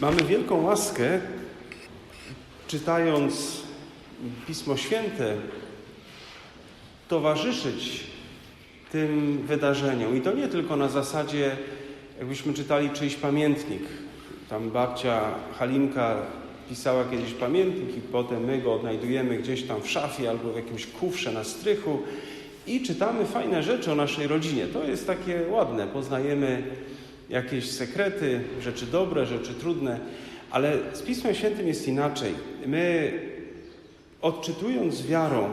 Mamy wielką łaskę, czytając Pismo Święte, towarzyszyć tym wydarzeniom. I to nie tylko na zasadzie, jakbyśmy czytali czyjś pamiętnik. Tam babcia Halinka pisała kiedyś pamiętnik i potem my go odnajdujemy gdzieś tam w szafie albo w jakimś kufrze na strychu i czytamy fajne rzeczy o naszej rodzinie. To jest takie ładne. Poznajemy jakieś sekrety, rzeczy dobre, rzeczy trudne, ale z Pismem Świętym jest inaczej. My odczytując wiarą,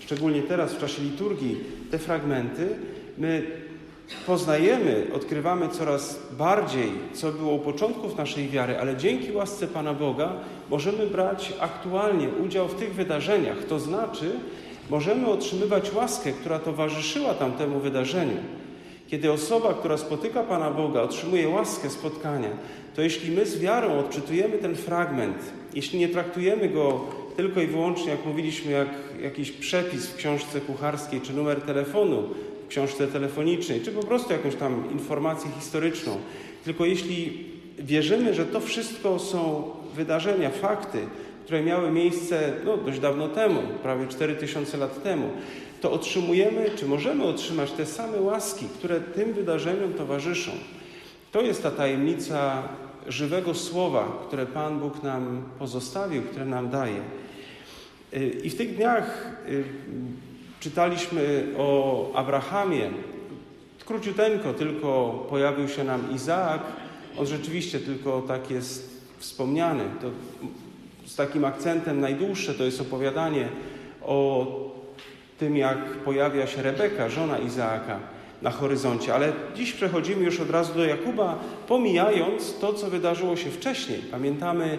szczególnie teraz w czasie liturgii, te fragmenty, my poznajemy, odkrywamy coraz bardziej, co było u początków naszej wiary, ale dzięki łasce Pana Boga możemy brać aktualnie udział w tych wydarzeniach. To znaczy, możemy otrzymywać łaskę, która towarzyszyła tamtemu wydarzeniu. Kiedy osoba, która spotyka Pana Boga, otrzymuje łaskę spotkania, to jeśli my z wiarą odczytujemy ten fragment, jeśli nie traktujemy go tylko i wyłącznie, jak mówiliśmy, jak jakiś przepis w książce kucharskiej, czy numer telefonu w książce telefonicznej, czy po prostu jakąś tam informację historyczną, tylko jeśli wierzymy, że to wszystko są wydarzenia, fakty, które miały miejsce no, dość dawno temu, prawie 4000 lat temu, to otrzymujemy, czy możemy otrzymać te same łaski, które tym wydarzeniom towarzyszą. To jest ta tajemnica żywego słowa, które Pan Bóg nam pozostawił, które nam daje. I w tych dniach czytaliśmy o Abrahamie. Króciuteńko tylko pojawił się nam Izaak. On rzeczywiście tylko tak jest wspomniany. To z takim akcentem najdłuższe to jest opowiadanie o tym, jak pojawia się Rebeka, żona Izaaka na horyzoncie. Ale dziś przechodzimy już od razu do Jakuba, pomijając to, co wydarzyło się wcześniej. Pamiętamy,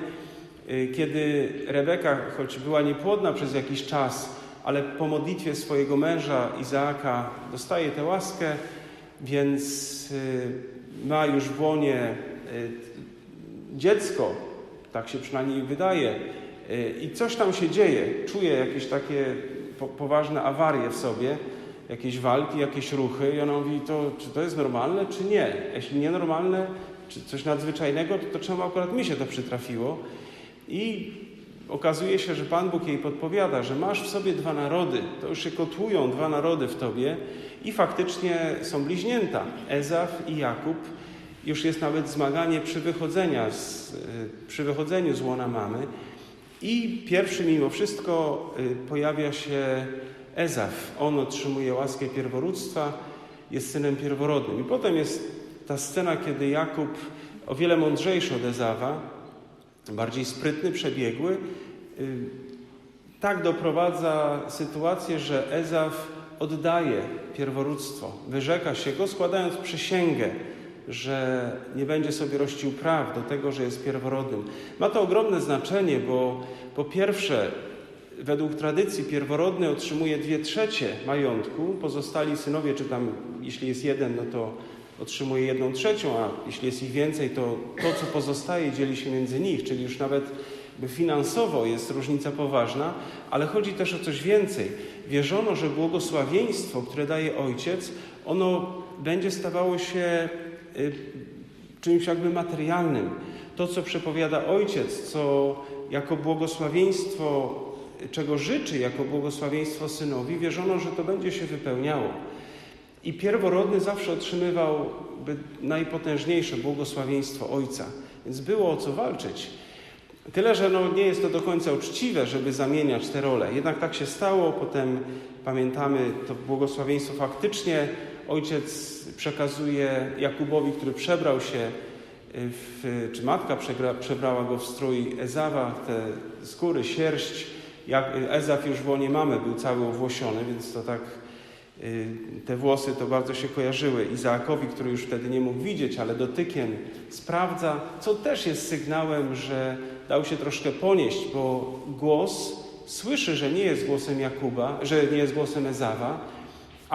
kiedy Rebeka, choć była niepłodna przez jakiś czas, ale po modlitwie swojego męża Izaaka dostaje tę łaskę, więc ma już w łonie dziecko, tak się przynajmniej wydaje, i coś tam się dzieje. Czuje jakieś takie poważne awarie w sobie, jakieś walki, jakieś ruchy i ona mówi, to, czy to jest normalne, czy nie? Jeśli nienormalne, czy coś nadzwyczajnego, to, to czemu akurat mi się to przytrafiło? I okazuje się, że Pan Bóg jej podpowiada, że masz w sobie dwa narody, to już się kotłują dwa narody w tobie i faktycznie są bliźnięta, Ezaf i Jakub. Już jest nawet zmaganie przy, wychodzenia z, przy wychodzeniu z łona mamy. I pierwszy mimo wszystko pojawia się Ezaf. On otrzymuje łaskę pierworództwa, jest synem pierworodnym. I potem jest ta scena, kiedy Jakub, o wiele mądrzejszy od Ezawa, bardziej sprytny, przebiegły, tak doprowadza sytuację, że Ezaf oddaje pierworództwo, wyrzeka się go, składając przysięgę, że nie będzie sobie rościł praw do tego, że jest pierworodnym. Ma to ogromne znaczenie, bo po pierwsze, według tradycji pierworodny otrzymuje dwie trzecie majątku, pozostali synowie, czy tam jeśli jest jeden, no to otrzymuje jedną trzecią, a jeśli jest ich więcej, to to, co pozostaje, dzieli się między nich, czyli już nawet finansowo jest różnica poważna, ale chodzi też o coś więcej. Wierzono, że błogosławieństwo, które daje ojciec, ono będzie stawało się czymś jakby materialnym. To, co przepowiada ojciec, co jako błogosławieństwo, czego życzy jako błogosławieństwo synowi, wierzono, że to będzie się wypełniało. I pierworodny zawsze otrzymywał najpotężniejsze błogosławieństwo ojca, więc było o co walczyć. Tyle, że no, nie jest to do końca uczciwe, żeby zamieniać te role. Jednak tak się stało, potem pamiętamy to błogosławieństwo faktycznie ojciec przekazuje Jakubowi, który przebrał się, w, czy matka przebrała go w strój Ezawa, te skóry, sierść. Jak, Ezaf już w łonie mamy był cały owłosiony, więc to tak te włosy to bardzo się kojarzyły. Izaakowi, który już wtedy nie mógł widzieć, ale dotykiem sprawdza, co też jest sygnałem, że dał się troszkę ponieść, bo głos słyszy, że nie jest głosem Jakuba, że nie jest głosem Ezawa,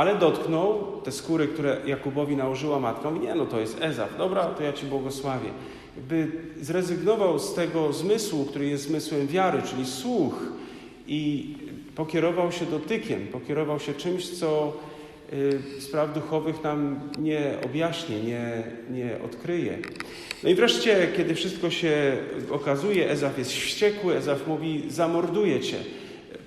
ale dotknął te skóry, które Jakubowi nałożyła matka. Mówi, nie, no to jest Ezaf. Dobra, to ja Ci błogosławię. Jakby zrezygnował z tego zmysłu, który jest zmysłem wiary, czyli słuch i pokierował się dotykiem, pokierował się czymś, co y, spraw duchowych nam nie objaśni, nie, nie odkryje. No i wreszcie, kiedy wszystko się okazuje, Ezaf jest wściekły, Ezaf mówi: Zamorduję cię,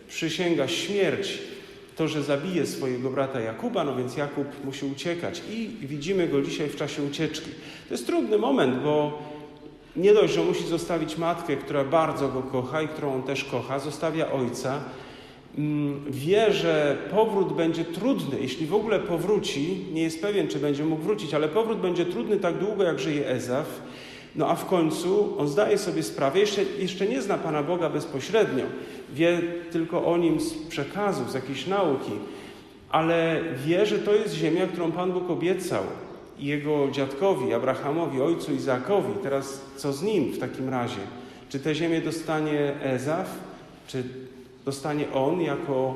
przysięga śmierć, to, że zabije swojego brata Jakuba, no więc Jakub musi uciekać i widzimy go dzisiaj w czasie ucieczki. To jest trudny moment, bo nie dość, że musi zostawić matkę, która bardzo go kocha i którą on też kocha, zostawia ojca. Mm, wie, że powrót będzie trudny, jeśli w ogóle powróci, nie jest pewien, czy będzie mógł wrócić, ale powrót będzie trudny tak długo, jak żyje Ezaf. No a w końcu on zdaje sobie sprawę, jeszcze, jeszcze nie zna Pana Boga bezpośrednio, wie tylko o nim z przekazów, z jakiejś nauki, ale wie, że to jest ziemia, którą Pan Bóg obiecał jego dziadkowi, Abrahamowi, ojcu Izakowi. Teraz co z nim w takim razie? Czy tę ziemię dostanie Ezaf, czy dostanie on jako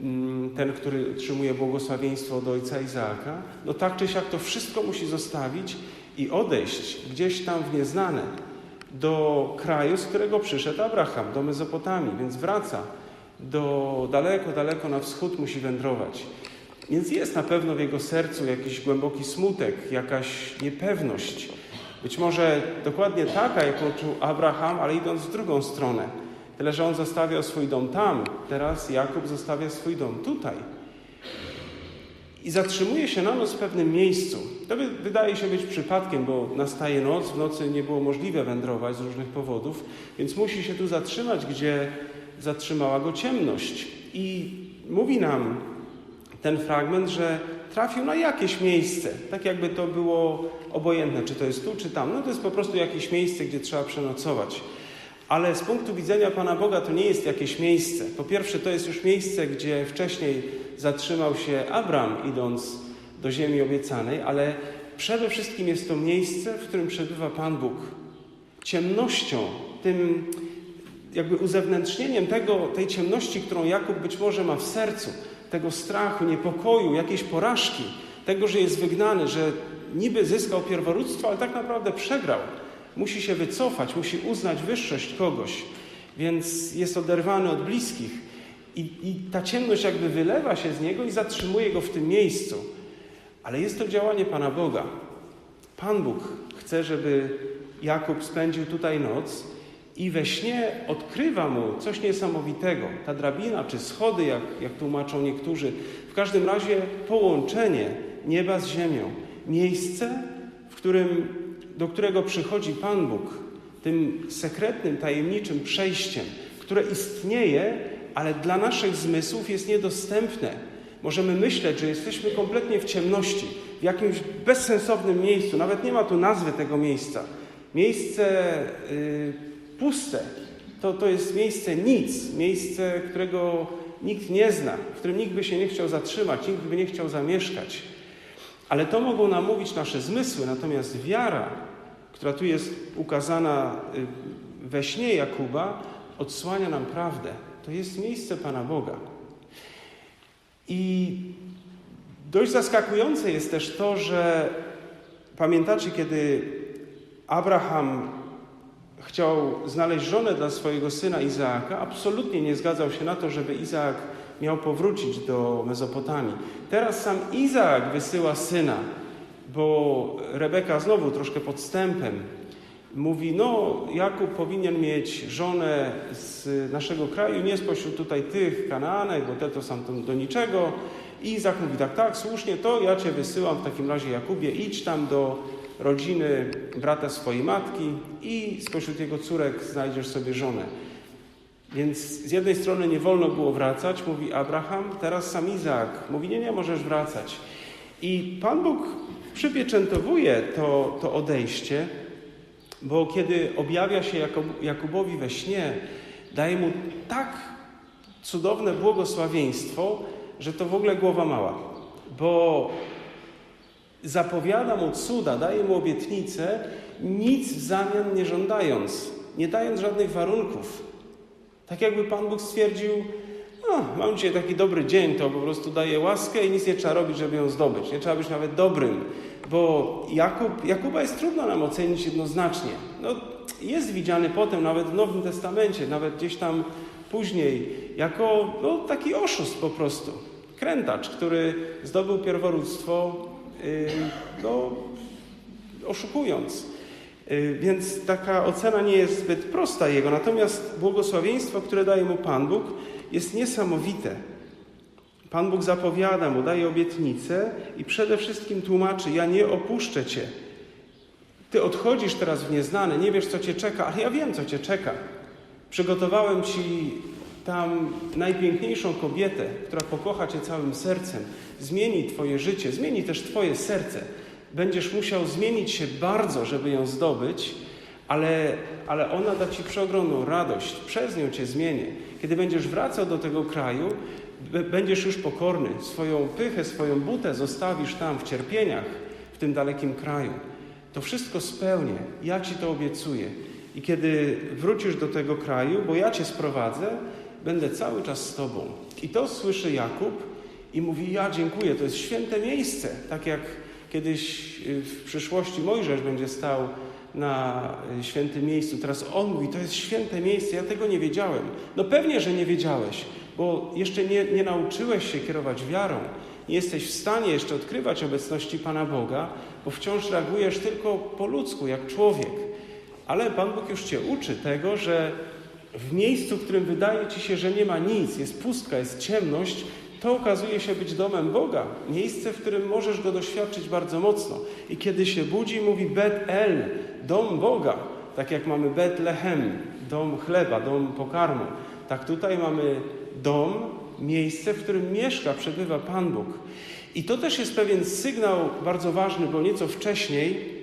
mm, ten, który otrzymuje błogosławieństwo od ojca Izaaka? No tak czy siak to wszystko musi zostawić i odejść gdzieś tam w nieznane do kraju, z którego przyszedł Abraham, do Mezopotamii, więc wraca do daleko, daleko na wschód musi wędrować. Więc jest na pewno w jego sercu jakiś głęboki smutek, jakaś niepewność. Być może dokładnie taka, jaką czuł Abraham, ale idąc w drugą stronę. Tyle, że on zostawiał swój dom tam, teraz Jakub zostawia swój dom tutaj. I zatrzymuje się na noc w pewnym miejscu. To wydaje się być przypadkiem, bo nastaje noc, w nocy nie było możliwe wędrować z różnych powodów, więc musi się tu zatrzymać, gdzie zatrzymała go ciemność. I mówi nam ten fragment, że trafił na jakieś miejsce, tak jakby to było obojętne, czy to jest tu, czy tam. No to jest po prostu jakieś miejsce, gdzie trzeba przenocować. Ale z punktu widzenia Pana Boga to nie jest jakieś miejsce. Po pierwsze, to jest już miejsce, gdzie wcześniej zatrzymał się Abram, idąc do ziemi obiecanej, ale przede wszystkim jest to miejsce, w którym przebywa Pan Bóg. Ciemnością, tym jakby uzewnętrznieniem tego, tej ciemności, którą Jakub być może ma w sercu, tego strachu, niepokoju, jakiejś porażki, tego, że jest wygnany, że niby zyskał pierworództwo, ale tak naprawdę przegrał. Musi się wycofać, musi uznać wyższość kogoś, więc jest oderwany od bliskich. I, I ta ciemność jakby wylewa się z niego i zatrzymuje go w tym miejscu. Ale jest to działanie Pana Boga. Pan Bóg chce, żeby Jakub spędził tutaj noc i we śnie odkrywa mu coś niesamowitego. Ta drabina czy schody, jak, jak tłumaczą niektórzy, w każdym razie połączenie nieba z ziemią. Miejsce, w którym, do którego przychodzi Pan Bóg, tym sekretnym, tajemniczym przejściem, które istnieje, ale dla naszych zmysłów jest niedostępne. Możemy myśleć, że jesteśmy kompletnie w ciemności, w jakimś bezsensownym miejscu. Nawet nie ma tu nazwy tego miejsca. Miejsce. Yy, puste. To, to jest miejsce nic, miejsce, którego nikt nie zna, w którym nikt by się nie chciał zatrzymać, nikt by nie chciał zamieszkać. Ale to mogą nam mówić nasze zmysły, natomiast wiara, która tu jest ukazana y, we śnie Jakuba, odsłania nam prawdę. To jest miejsce Pana Boga. I dość zaskakujące jest też to, że pamiętacie, kiedy Abraham chciał znaleźć żonę dla swojego syna Izaaka, absolutnie nie zgadzał się na to, żeby Izaak miał powrócić do Mezopotamii. Teraz sam Izaak wysyła syna, bo Rebeka znowu troszkę podstępem mówi: No, Jakub powinien mieć żonę z naszego kraju, nie spośród tutaj tych Kanaanek, bo te to są do niczego. I Izak mówi: Tak, tak, słusznie, to ja cię wysyłam w takim razie, Jakubie, idź tam do rodziny brata swojej matki i spośród jego córek znajdziesz sobie żonę. Więc z jednej strony nie wolno było wracać, mówi Abraham, teraz sam Izaak mówi, nie, nie możesz wracać. I Pan Bóg przypieczętowuje to, to odejście, bo kiedy objawia się Jakubowi we śnie, daje mu tak cudowne błogosławieństwo, że to w ogóle głowa mała. Bo zapowiada mu cuda, daje mu obietnicę, nic w zamian nie żądając, nie dając żadnych warunków. Tak jakby Pan Bóg stwierdził, mam dzisiaj taki dobry dzień, to po prostu daje łaskę i nic nie trzeba robić, żeby ją zdobyć. Nie trzeba być nawet dobrym, bo Jakub, Jakuba jest trudno nam ocenić jednoznacznie. No, jest widziany potem nawet w Nowym Testamencie, nawet gdzieś tam później, jako no, taki oszust po prostu. krętacz, który zdobył pierworództwo, y, no, oszukując. Y, Więc taka ocena nie jest zbyt prosta jego. Natomiast błogosławieństwo, które daje mu Pan Bóg, jest niesamowite. Pan Bóg zapowiada mu, daje obietnicę i przede wszystkim tłumaczy: Ja nie opuszczę cię. Ty odchodzisz teraz w nieznane, nie wiesz, co cię czeka, ale ja wiem, co cię czeka. Przygotowałem ci tam najpiękniejszą kobietę, która pokocha cię całym sercem, zmieni twoje życie, zmieni też twoje serce. Będziesz musiał zmienić się bardzo, żeby ją zdobyć, ale, ale ona da ci przeogromną radość, przez nią cię zmienię. Kiedy będziesz wracał do tego kraju, będziesz już pokorny, swoją pychę, swoją butę zostawisz tam w cierpieniach, w tym dalekim kraju. To wszystko spełnię, ja ci to obiecuję. I kiedy wrócisz do tego kraju, bo ja cię sprowadzę, będę cały czas z tobą. I to słyszy Jakub i mówi: Ja dziękuję, to jest święte miejsce. Tak jak kiedyś y, w przyszłości Mojżesz będzie stał na y, świętym miejscu. Teraz on mówi: To jest święte miejsce, ja tego nie wiedziałem. No pewnie, że nie wiedziałeś, bo jeszcze nie, nie nauczyłeś się kierować wiarą. Nie jesteś w stanie jeszcze odkrywać obecności Pana Boga, bo wciąż reagujesz tylko po ludzku, jak człowiek. Ale Pan Bóg już Cię uczy tego, że w miejscu, w którym wydaje Ci się, że nie ma nic, jest pustka, jest ciemność, to okazuje się być domem Boga. Miejsce, w którym możesz Go doświadczyć bardzo mocno. I kiedy się budzi, mówi Bet-El, dom Boga. Tak jak mamy Bet-Lehem, dom chleba, dom pokarmu. Tak tutaj mamy dom, miejsce, w którym mieszka, przebywa Pan Bóg. I to też jest pewien sygnał bardzo ważny, bo nieco wcześniej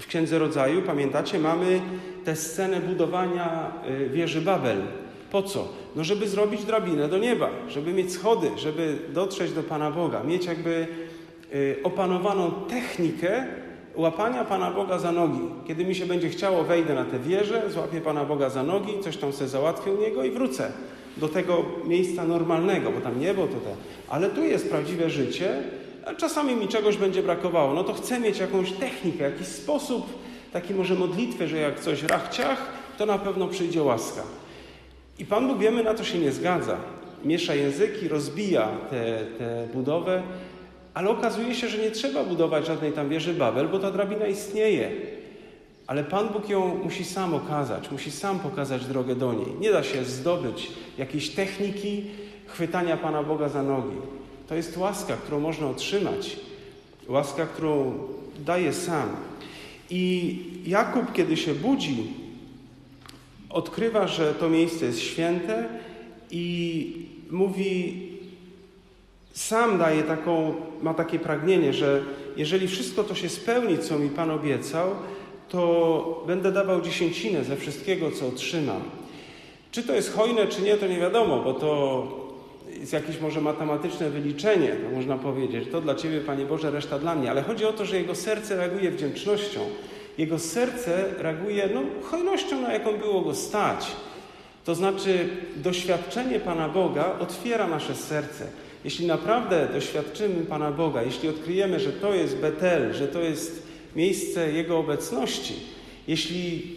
w Księdze Rodzaju, pamiętacie, mamy tę scenę budowania y, wieży Babel. Po co? No, żeby zrobić drabinę do nieba, żeby mieć schody, żeby dotrzeć do Pana Boga, mieć jakby y, opanowaną technikę łapania Pana Boga za nogi. Kiedy mi się będzie chciało, wejdę na tę wieżę, złapię Pana Boga za nogi, coś tam sobie załatwię u Niego i wrócę do tego miejsca normalnego, bo tam niebo to te. Ale tu jest prawdziwe życie, a czasami mi czegoś będzie brakowało. No to chcę mieć jakąś technikę, jakiś sposób, taki może modlitwy, że jak coś rachciach, to na pewno przyjdzie łaska. I Pan Bóg, wiemy, na to się nie zgadza. Miesza języki, rozbija tę budowę, ale okazuje się, że nie trzeba budować żadnej tam wieży Babel, bo ta drabina istnieje. Ale Pan Bóg ją musi sam okazać, musi sam pokazać drogę do niej. Nie da się zdobyć jakiejś techniki chwytania Pana Boga za nogi. To jest łaska, którą można otrzymać. Łaska, którą daje sam. I Jakub, kiedy się budzi, odkrywa, że to miejsce jest święte i mówi, sam daje taką, ma takie pragnienie, że jeżeli wszystko to się spełni, co mi Pan obiecał, to będę dawał dziesięcinę ze wszystkiego, co otrzymam. Czy to jest hojne, czy nie, to nie wiadomo, bo to jest jakieś może matematyczne wyliczenie, to można powiedzieć. To dla Ciebie, Panie Boże, reszta dla mnie. Ale chodzi o to, że jego serce reaguje wdzięcznością. Jego serce reaguje no, hojnością, na jaką było go stać. To znaczy, doświadczenie Pana Boga otwiera nasze serce. Jeśli naprawdę doświadczymy Pana Boga, jeśli odkryjemy, że to jest Betel, że to jest miejsce Jego obecności, jeśli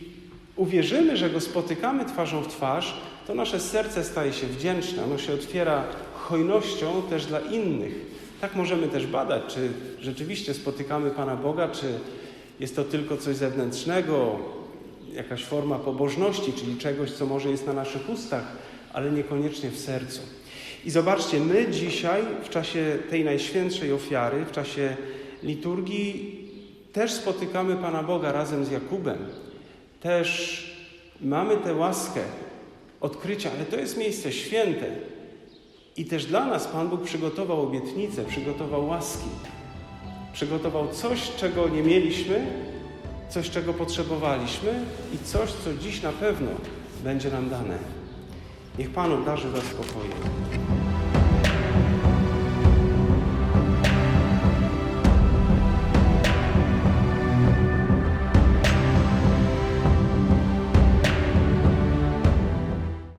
uwierzymy, że Go spotykamy twarzą w twarz, to nasze serce staje się wdzięczne, ono się otwiera hojnością też dla innych. Tak możemy też badać, czy rzeczywiście spotykamy Pana Boga, czy jest to tylko coś zewnętrznego, jakaś forma pobożności, czyli czegoś, co może jest na naszych ustach, ale niekoniecznie w sercu. I zobaczcie, my dzisiaj w czasie tej najświętszej ofiary, w czasie liturgii, też spotykamy Pana Boga razem z Jakubem. Też mamy tę łaskę odkrycia, ale to jest miejsce święte. I też dla nas Pan Bóg przygotował obietnicę, przygotował łaski. Przygotował coś, czego nie mieliśmy, coś, czego potrzebowaliśmy i coś, co dziś na pewno będzie nam dane. Niech Pan obdarzy Was spokojem.